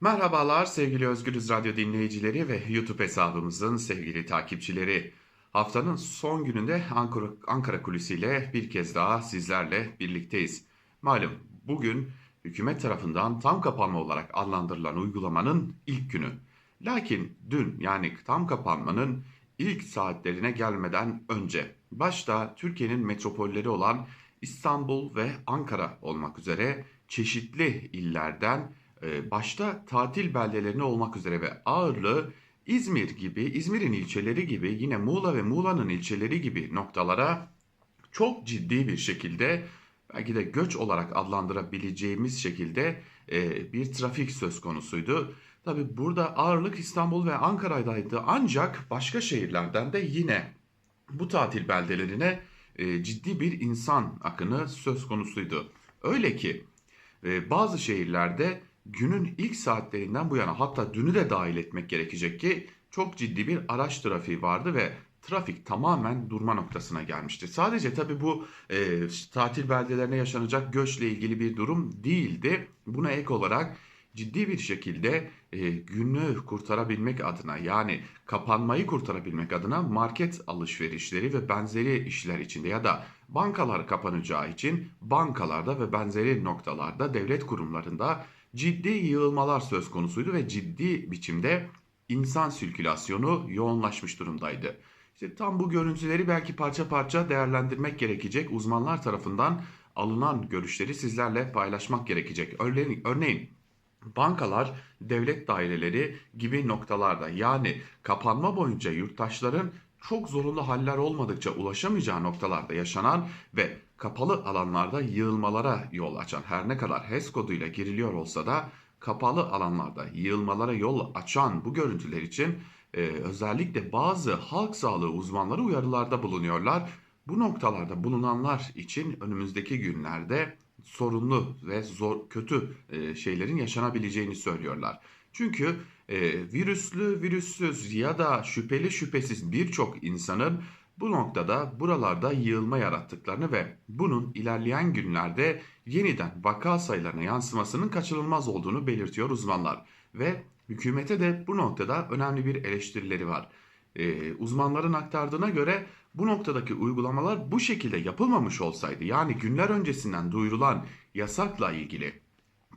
Merhabalar sevgili Özgürüz Radyo dinleyicileri ve YouTube hesabımızın sevgili takipçileri. Haftanın son gününde Ankara, Ankara kulisiyle bir kez daha sizlerle birlikteyiz. Malum bugün hükümet tarafından tam kapanma olarak adlandırılan uygulamanın ilk günü. Lakin dün yani tam kapanmanın ilk saatlerine gelmeden önce başta Türkiye'nin metropolleri olan İstanbul ve Ankara olmak üzere çeşitli illerden başta tatil beldelerine olmak üzere ve ağırlığı İzmir gibi, İzmir'in ilçeleri gibi yine Muğla ve Muğla'nın ilçeleri gibi noktalara çok ciddi bir şekilde belki de göç olarak adlandırabileceğimiz şekilde e, bir trafik söz konusuydu. Tabi burada ağırlık İstanbul ve Ankara'daydı ancak başka şehirlerden de yine bu tatil beldelerine e, ciddi bir insan akını söz konusuydu. Öyle ki e, bazı şehirlerde günün ilk saatlerinden bu yana hatta dünü de dahil etmek gerekecek ki çok ciddi bir araç trafiği vardı ve trafik tamamen durma noktasına gelmişti. Sadece tabi bu e, tatil beldelerine yaşanacak göçle ilgili bir durum değildi. Buna ek olarak ciddi bir şekilde e, günü kurtarabilmek adına yani kapanmayı kurtarabilmek adına market alışverişleri ve benzeri işler içinde ya da bankalar kapanacağı için bankalarda ve benzeri noktalarda devlet kurumlarında ciddi yığılmalar söz konusuydu ve ciddi biçimde insan sirkülasyonu yoğunlaşmış durumdaydı. İşte tam bu görüntüleri belki parça parça değerlendirmek gerekecek. Uzmanlar tarafından alınan görüşleri sizlerle paylaşmak gerekecek. Örneğin, örneğin bankalar, devlet daireleri gibi noktalarda yani kapanma boyunca yurttaşların çok zorunlu haller olmadıkça ulaşamayacağı noktalarda yaşanan ve kapalı alanlarda yığılmalara yol açan her ne kadar HES koduyla giriliyor olsa da kapalı alanlarda yığılmalara yol açan bu görüntüler için e, özellikle bazı halk sağlığı uzmanları uyarılarda bulunuyorlar. Bu noktalarda bulunanlar için önümüzdeki günlerde sorunlu ve zor kötü e, şeylerin yaşanabileceğini söylüyorlar. Çünkü e, virüslü, virüssüz ya da şüpheli şüphesiz birçok insanın bu noktada buralarda yığılma yarattıklarını ve bunun ilerleyen günlerde yeniden vaka sayılarına yansımasının kaçınılmaz olduğunu belirtiyor uzmanlar. Ve hükümete de bu noktada önemli bir eleştirileri var. Ee, uzmanların aktardığına göre bu noktadaki uygulamalar bu şekilde yapılmamış olsaydı yani günler öncesinden duyurulan yasakla ilgili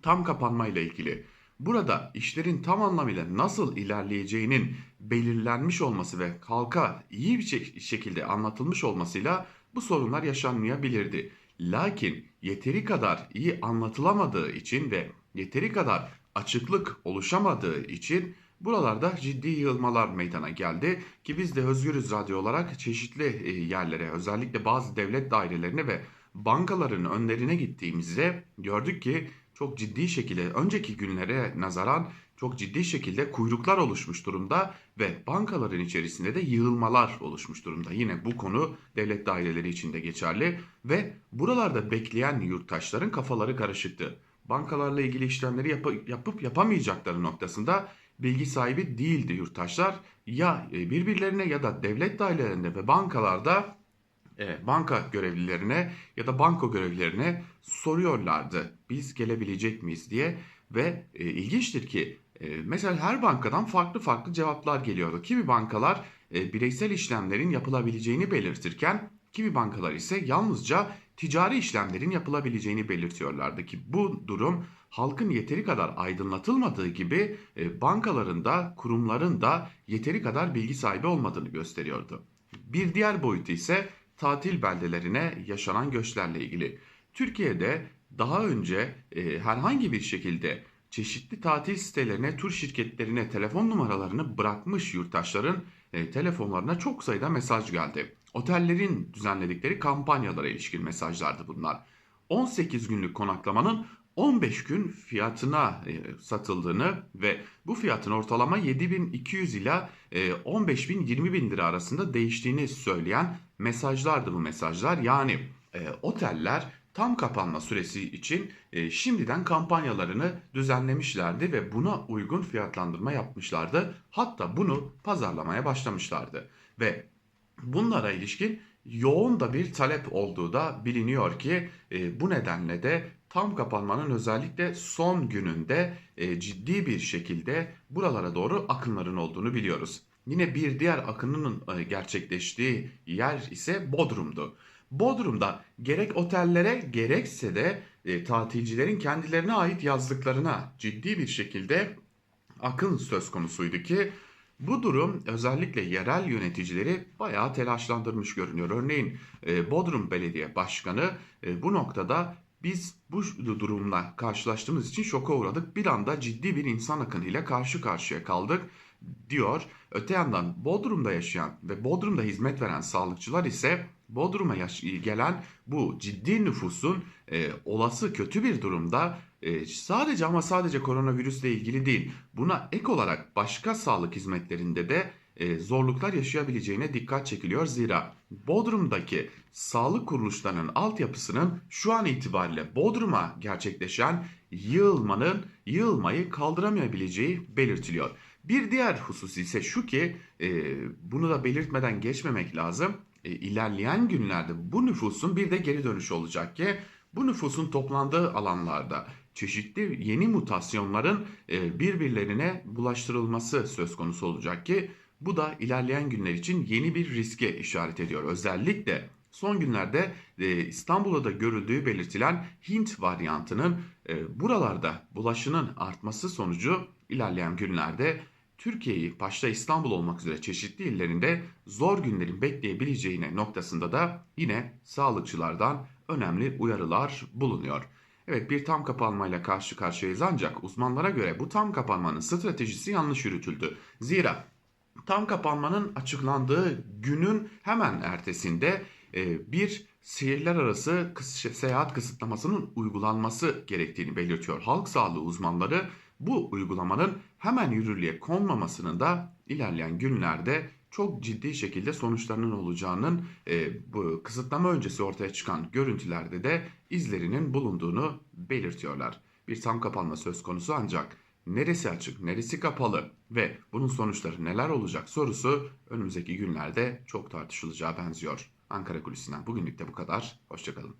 tam kapanmayla ilgili burada işlerin tam anlamıyla nasıl ilerleyeceğinin belirlenmiş olması ve halka iyi bir şekilde anlatılmış olmasıyla bu sorunlar yaşanmayabilirdi. Lakin yeteri kadar iyi anlatılamadığı için ve yeteri kadar açıklık oluşamadığı için buralarda ciddi yığılmalar meydana geldi ki biz de Özgürüz Radyo olarak çeşitli e, yerlere özellikle bazı devlet dairelerine ve bankaların önlerine gittiğimizde gördük ki çok ciddi şekilde önceki günlere nazaran çok ciddi şekilde kuyruklar oluşmuş durumda ve bankaların içerisinde de yığılmalar oluşmuş durumda. Yine bu konu devlet daireleri için de geçerli ve buralarda bekleyen yurttaşların kafaları karışıktı. Bankalarla ilgili işlemleri yap- yapıp yapamayacakları noktasında bilgi sahibi değildi yurttaşlar. Ya e, birbirlerine ya da devlet dairelerinde ve bankalarda e, banka görevlilerine ya da banko görevlilerine soruyorlardı. Biz gelebilecek miyiz diye ve e, ilginçtir ki e, mesela her bankadan farklı farklı cevaplar geliyordu. Kimi bankalar e, bireysel işlemlerin yapılabileceğini belirtirken kimi bankalar ise yalnızca ticari işlemlerin yapılabileceğini belirtiyorlardı ki bu durum halkın yeteri kadar aydınlatılmadığı gibi e, bankaların da kurumların da yeteri kadar bilgi sahibi olmadığını gösteriyordu. Bir diğer boyutu ise tatil beldelerine yaşanan göçlerle ilgili. Türkiye'de daha önce e, herhangi bir şekilde çeşitli tatil sitelerine, tur şirketlerine telefon numaralarını bırakmış yurttaşların e, telefonlarına çok sayıda mesaj geldi. Otellerin düzenledikleri kampanyalara ilişkin mesajlardı bunlar. 18 günlük konaklamanın 15 gün fiyatına e, satıldığını ve bu fiyatın ortalama 7200 ila e, 15000 20000 lira arasında değiştiğini söyleyen mesajlardı bu mesajlar. Yani e, oteller tam kapanma süresi için şimdiden kampanyalarını düzenlemişlerdi ve buna uygun fiyatlandırma yapmışlardı. Hatta bunu pazarlamaya başlamışlardı ve bunlara ilişkin yoğun da bir talep olduğu da biliniyor ki e, bu nedenle de tam kapanmanın özellikle son gününde e, ciddi bir şekilde buralara doğru akınların olduğunu biliyoruz. Yine bir diğer akının e, gerçekleştiği yer ise Bodrum'du. Bodrum'da gerek otellere gerekse de e, tatilcilerin kendilerine ait yazlıklarına ciddi bir şekilde akın söz konusuydu ki bu durum özellikle yerel yöneticileri bayağı telaşlandırmış görünüyor. Örneğin e, Bodrum Belediye Başkanı e, bu noktada biz bu durumla karşılaştığımız için şoka uğradık. Bir anda ciddi bir insan akınıyla karşı karşıya kaldık diyor. Öte yandan Bodrum'da yaşayan ve Bodrum'da hizmet veren sağlıkçılar ise Bodrum'a gelen bu ciddi nüfusun e, olası kötü bir durumda e, sadece ama sadece koronavirüsle ilgili değil buna ek olarak başka sağlık hizmetlerinde de zorluklar yaşayabileceğine dikkat çekiliyor. Zira Bodrum'daki sağlık kuruluşlarının altyapısının şu an itibariyle Bodrum'a gerçekleşen yığılmanın yığılmayı kaldıramayabileceği belirtiliyor. Bir diğer husus ise şu ki e, bunu da belirtmeden geçmemek lazım. E, ilerleyen günlerde bu nüfusun bir de geri dönüşü olacak ki bu nüfusun toplandığı alanlarda çeşitli yeni mutasyonların e, birbirlerine bulaştırılması söz konusu olacak ki bu da ilerleyen günler için yeni bir riske işaret ediyor. Özellikle son günlerde e, İstanbul'da da görüldüğü belirtilen Hint varyantının e, buralarda bulaşının artması sonucu ilerleyen günlerde Türkiye'yi başta İstanbul olmak üzere çeşitli illerinde zor günlerin bekleyebileceğine noktasında da yine sağlıkçılardan önemli uyarılar bulunuyor. Evet bir tam kapanmayla karşı karşıyayız ancak uzmanlara göre bu tam kapanmanın stratejisi yanlış yürütüldü. Zira tam kapanmanın açıklandığı günün hemen ertesinde e, bir şehirler arası seyahat kısıtlamasının uygulanması gerektiğini belirtiyor. Halk sağlığı uzmanları bu uygulamanın hemen yürürlüğe konmamasının da ilerleyen günlerde çok ciddi şekilde sonuçlarının olacağının e, bu kısıtlama öncesi ortaya çıkan görüntülerde de izlerinin bulunduğunu belirtiyorlar. Bir tam kapanma söz konusu ancak neresi açık, neresi kapalı ve bunun sonuçları neler olacak sorusu önümüzdeki günlerde çok tartışılacağı benziyor. Ankara Kulisi'nden bugünlük de bu kadar. Hoşçakalın.